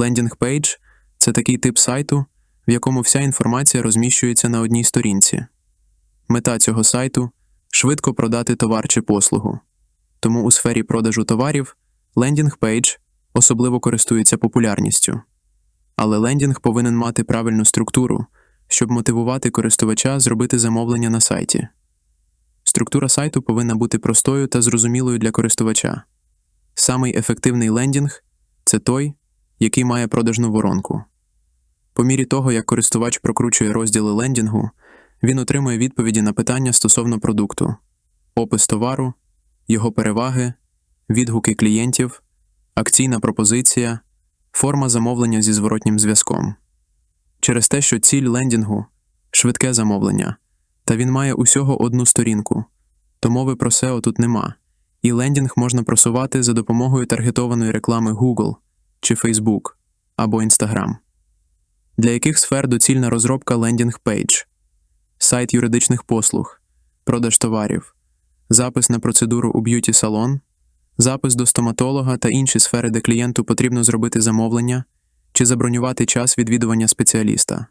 Лендінг-пейдж – це такий тип сайту, в якому вся інформація розміщується на одній сторінці. Мета цього сайту швидко продати товар чи послугу. Тому у сфері продажу товарів лендінг-пейдж особливо користується популярністю. Але лендінг повинен мати правильну структуру, щоб мотивувати користувача зробити замовлення на сайті. Структура сайту повинна бути простою та зрозумілою для користувача. Самий ефективний лендінг це той, який має продажну воронку. По мірі того, як користувач прокручує розділи лендінгу, він отримує відповіді на питання стосовно продукту, опис товару, його переваги, відгуки клієнтів, акційна пропозиція, форма замовлення зі зворотнім зв'язком. Через те, що ціль лендінгу швидке замовлення, та він має усього одну сторінку, то мови про SEO тут нема, і лендінг можна просувати за допомогою таргетованої реклами Google чи Facebook або Instagram. Для яких сфер доцільна розробка лендінг-пейдж, сайт юридичних послуг, продаж товарів, запис на процедуру у б'юті-салон, запис до стоматолога та інші сфери, де клієнту потрібно зробити замовлення чи забронювати час відвідування спеціаліста.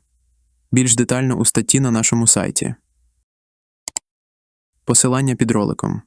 Більш детально у статті на нашому сайті. Посилання під роликом.